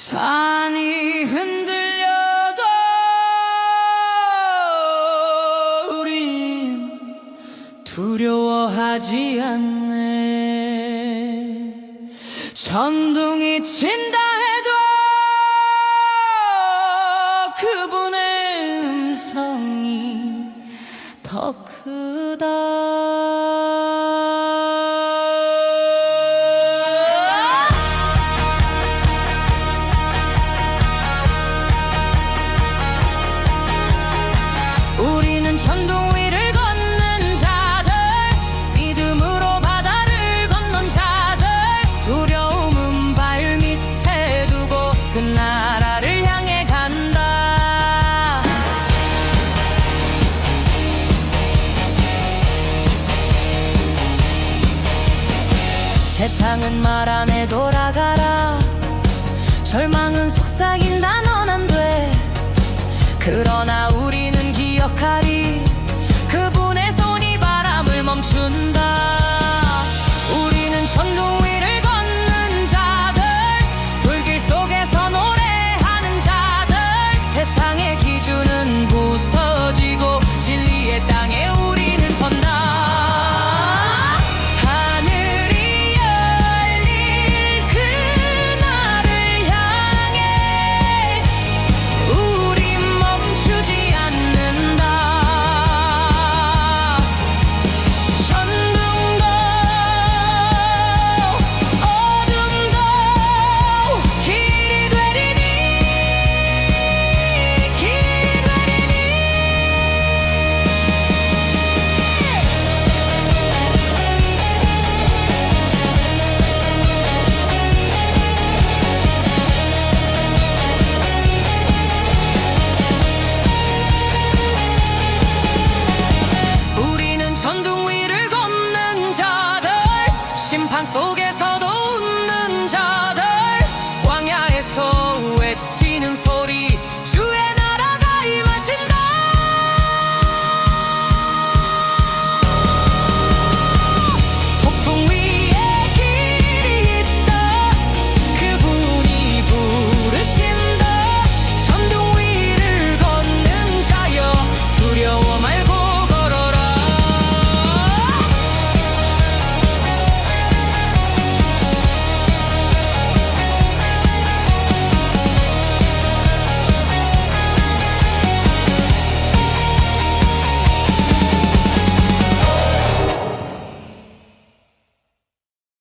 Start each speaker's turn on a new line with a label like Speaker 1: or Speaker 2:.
Speaker 1: 산이 흔들려도 우린 두려워하지 않네. 전동이 친다 해도 그분의 음성이 더 크다. 세상은 말 안 해 돌아가라. 절망은 속삭인다 넌 안 돼. 그러나 canso